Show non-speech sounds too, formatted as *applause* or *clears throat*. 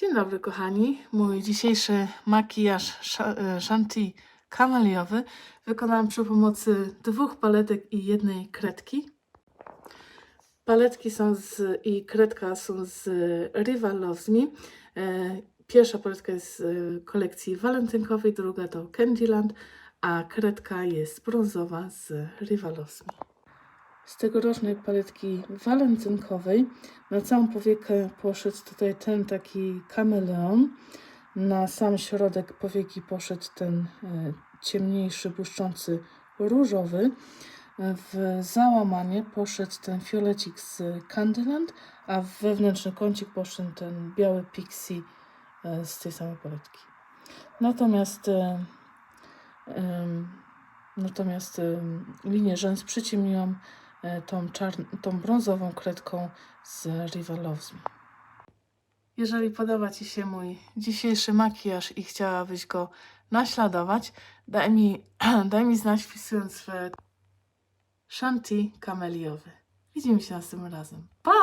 Dzień dobry, kochani. Mój dzisiejszy makijaż e, Shanti kameliowy wykonałam przy pomocy dwóch paletek i jednej kredki. Paletki są z, i kredka są z Riva Loves Me. Pierwsza paletka jest z kolekcji walentynkowej, druga to Candyland, a kredka jest brązowa z Riva Loves Me. Z tegorocznej paletki walentynkowej na całą powiekę poszedł tutaj ten taki kameleon. Na sam środek powieki poszedł ten e, ciemniejszy, błyszczący różowy. W załamanie poszedł ten fiolecik z Candyland, a w wewnętrzny kącik poszedł ten biały pixie e, z tej samej paletki. Natomiast e, natomiast linię rzęs przyciemniłam tą, czarn- tą brązową kredką z Riva Loves Me. Jeżeli podoba Ci się mój dzisiejszy makijaż i chciałabyś go naśladować, daj mi, *clears throat* daj mi znać wpisując w Shanti kameliowy. Widzimy się następnym razem. Pa!